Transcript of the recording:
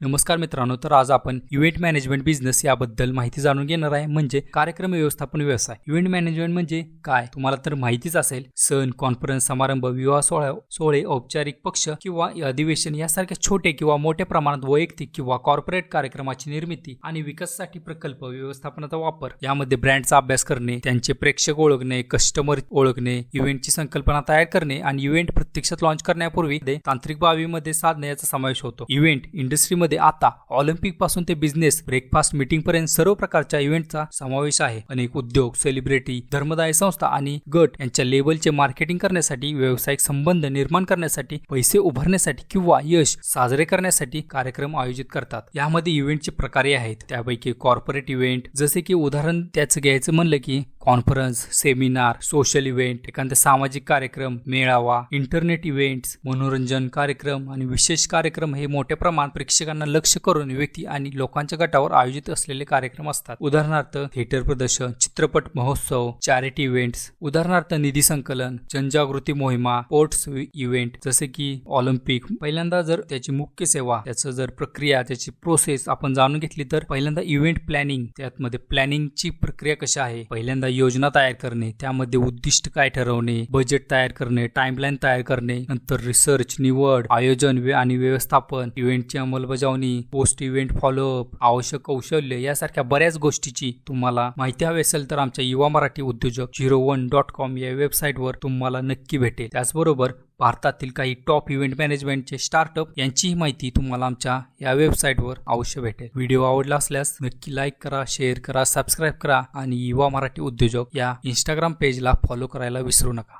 नमस्कार मित्रांनो तर आज आपण इव्हेंट मॅनेजमेंट बिझनेस याबद्दल माहिती जाणून घेणार आहे. म्हणजे कार्यक्रम व्यवस्थापन व्यवसाय. इव्हेंट मॅनेजमेंट म्हणजे काय? तुम्हाला तर माहितीच असेल सण कॉन्फरन्स समारंभ विवाह सोहळा सोहळे औपचारिक पक्ष किंवा अधिवेशन यासारख्या छोटे किंवा मोठ्या प्रमाणात वैयक्तिक किंवा कॉर्पोरेट कार्यक्रमाची निर्मिती आणि विकासासाठी प्रकल्प व्यवस्थापनाचा वापर. यामध्ये ब्रँडचा अभ्यास करणे त्यांचे प्रेक्षक ओळखणे कस्टमर ओळखणे इव्हेंटची संकल्पना तयार करणे आणि इव्हेंट प्रत्यक्षात लॉन्च करण्यापूर्वी ते तांत्रिक बाबीमध्ये साधणे याचा समावेश होतो. इव्हेंट इंडस्ट्रीमध्ये आता ऑलिम्पिकपासून ते बिझनेस ब्रेकफास्ट मीटिंग पर्यंत सर्व प्रकारच्या इव्हेंटचा समावेश आहे. अनेक उद्योग सेलिब्रिटी धर्मदाय संस्था आणि गट यांच्या लेबलचे मार्केटिंग करण्यासाठी व्यावसायिक संबंध निर्माण करण्यासाठी पैसे उभारण्यासाठी किंवा यश साजरे करण्यासाठी कार्यक्रम आयोजित करतात. यामध्ये इव्हेंटचे प्रकारे आहेत. त्यापैकी कॉर्पोरेट इव्हेंट जसे की उदाहरण त्याचं घ्यायचं म्हणलं की कॉन्फरन्स सेमिनार सोशल इव्हेंट एखादा सामाजिक कार्यक्रम मेळावा इंटरनेट इव्हेंट्स मनोरंजन कार्यक्रम आणि विशेष कार्यक्रम हे मोठ्या प्रमाणात प्रेक्षकांना लक्ष करून व्यक्ती आणि लोकांच्या गटावर आयोजित असलेले कार्यक्रम असतात. उदाहरणार्थ थिएटर प्रदर्शन चित्रपट महोत्सव चॅरिटी इव्हेंट्स उदाहरणार्थ निधी संकलन जनजागृती मोहिमा स्पोर्ट्स इव्हेंट जसे की ऑलिम्पिक. पहिल्यांदा जर त्याची मुख्य सेवा त्याचं जर प्रक्रिया त्याची प्रोसेस आपण जाणून घेतली तर पहिल्यांदा इव्हेंट प्लॅनिंग त्यामध्ये प्लॅनिंगची प्रक्रिया कशी आहे? पहिल्यांदा योजना तयार करणे त्यामध्ये उद्दिष्ट काय ठरवणे बजेट तयार करणे टाइमलाईन तयार करणे नंतर रिसर्च निवड आयोजन आणि व्यवस्थापन इव्हेंटची अंमलबजावणी पोस्ट इव्हेंट फॉलोअप आवश्यक कौशल्य यासारख्या बऱ्याच गोष्टीची तुम्हाला माहिती हवी असेल तर आमच्या युवा मराठी उद्योजक झिरो वन डॉट कॉम या वेबसाईटवर तुम्हाला नक्की भेटेल. त्याचबरोबर भारतातील काही टॉप इव्हेंट मॅनेजमेंटचे स्टार्टअप यांचीही माहिती तुम्हाला आमच्या या वेबसाईटवर अवश्य भेटेल. व्हिडिओ आवडला असल्यास नक्की लाईक करा शेअर करा सबस्क्राईब करा आणि युवा मराठी उद्योजक या इंस्टाग्राम पेजला फॉलो करायला विसरू नका.